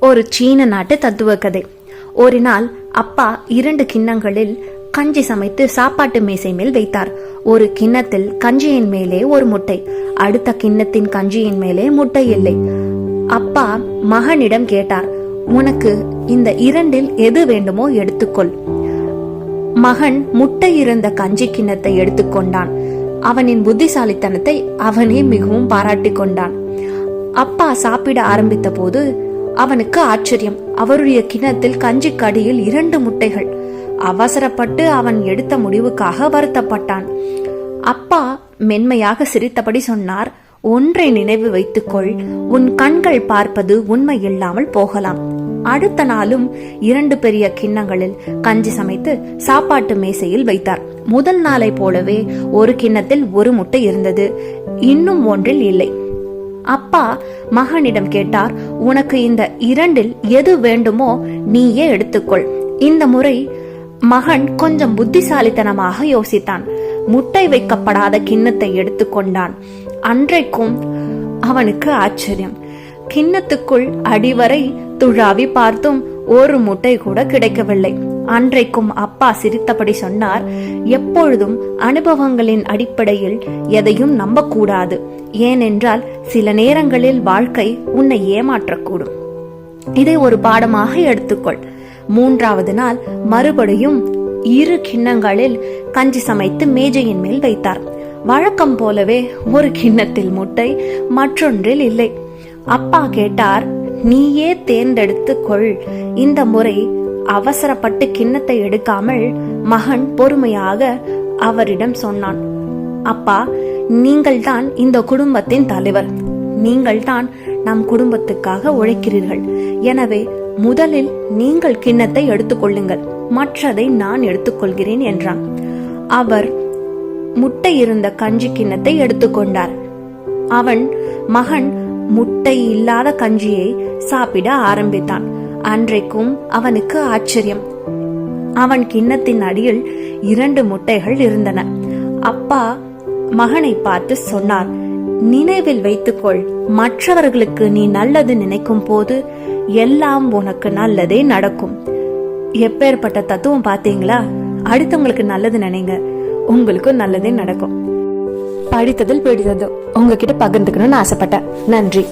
ஒரு சீன நாட்டு தத்துவ கதை ஒரு நாள் அப்பா இரண்டு கிண்ணங்களில் கஞ்சி சமைத்து சாப்பாட்டு மேசை மேல் வைத்தார். ஒரு கிண்ணத்தில் கஞ்சியின் மேலே ஒரு முட்டை அடுத்த கிண்ணத்தின் கஞ்சியின் மேலே முட்டை இல்லை. அப்பா மகனிடம் கேட்டார் உனக்கு இந்த இரண்டில் எது வேண்டுமோ எடுத்துக்கொள். மகன் முட்டை இருந்த கஞ்சி கிண்ணத்தை எடுத்துக்கொண்டான் அவனின் புத்திசாலித்தனத்தை அவனே மிகவும் பாராட்டிக் கொண்டான். அப்பா சாப்பிட ஆரம்பித்த போது அவனுக்கு ஆச்சரியம். அவருடைய கிண்ணத்தில் கஞ்சி கடியில் இரண்டு முட்டைகள். அவசரப்பட்டு அவன் எடுத்த முடிவுக்காக வருத்தப்பட்டான். அப்பா மென்மையாக சிரித்தபடி சொன்னார் ஒன்றை நினைவு வைத்துக்கொள். உன் கண்கள் பார்ப்பது உண்மை இல்லாமல் போகலாம். அடுத்த நாளும் இரண்டு பெரிய கிண்ணங்களில் கஞ்சி சமைத்து சாப்பாட்டு மேசையில் வைத்தார். முதல் நாளை போலவே ஒரு கிண்ணத்தில் ஒரு முட்டை இருந்தது. இன்னும் ஒன்றில் இல்லை. அப்பா மகனிடம் கேட்டார் உனக்கு இந்த இரண்டில் எது வேண்டுமோ நீயே எடுத்துக்கொள். இந்த முறை மகன் கொஞ்சம் புத்திசாலித்தனமாக யோசித்தான். முட்டை வைக்கப்படாத கிண்ணத்தை எடுத்துக்கொண்டான் அன்றைக்கும் அவனுக்கு ஆச்சரியம். கிண்ணத்துக்குள் அடிவரை துழாவி பார்த்தும் ஒரு முட்டை கூட கிடைக்கவில்லை. அன்றைக்கும் அப்பா சிரித்தபடி சொன்னார் எப்பொழுதும் அனுபவங்களின் அடிப்படையில் எதையும் நம்பக்கூடாது. ஏனென்றால் சில நேரங்களில் வாழ்க்கை உன்னை ஏமாற்றக்கூடும். இதை ஒரு பாடமாக எடுத்துக்கொள். மூன்றாவது நாள் மறுபடியும் இரு கிண்ணங்களில் கஞ்சி சமைத்து மேஜையின் மேல் வைத்தார். வழக்கம் போலவே ஒரு கிண்ணத்தில் முட்டை மற்றொன்றில் இல்லை. அப்பா கேட்டார் நீயே தேர்ந்தெடுத்து கொள். இந்த முறை அவசரப்பட்டு கிண்ணத்தை எடுக்காமல் மகன் பொறுமையாக அவரிடம் சொன்னான். அப்பா நீங்கள்தான் இந்த குடும்பத்தின் தலைவர். நீங்கள்தான் நம் குடும்பத்துக்காக உழைக்கிறீர்கள். எனவே முதலில் நீங்கள் கிண்ணத்தை எடுத்துக்கொள்ளுங்கள். மற்றதை நான் எடுத்துக்கொள்கிறேன் என்றான். அவர் முட்டை இருந்த கஞ்சி கிண்ணத்தை எடுத்துக்கொண்டார். அவன் மகன் முட்டை இல்லாத கஞ்சியை சாப்பிட ஆரம்பித்தான். அன்றைக்கும் அவனுக்கு ஆச்சரியம். அவன் கிண்ணத்தின் அடியில் இரண்டு முட்டைகள் இருந்தன. அப்பா மகனை பார்த்து சொன்னார் நினைவில் வைத்துக்கொள் மற்றவர்களுக்கு நீ நல்லது நினைக்கும் போது எல்லாம் உனக்கு நல்லதே நடக்கும். எப்பேற்பட்ட தத்துவம் பாத்தீங்களா அடுத்தவங்களுக்கு நல்லது நினைங்க உங்களுக்கும் நல்லதே நடக்கும். படித்ததில் பிடித்தது. உங்ககிட்ட பகிர்ந்துக்கணும்னு ஆசைப்பட்டேன். நன்றி.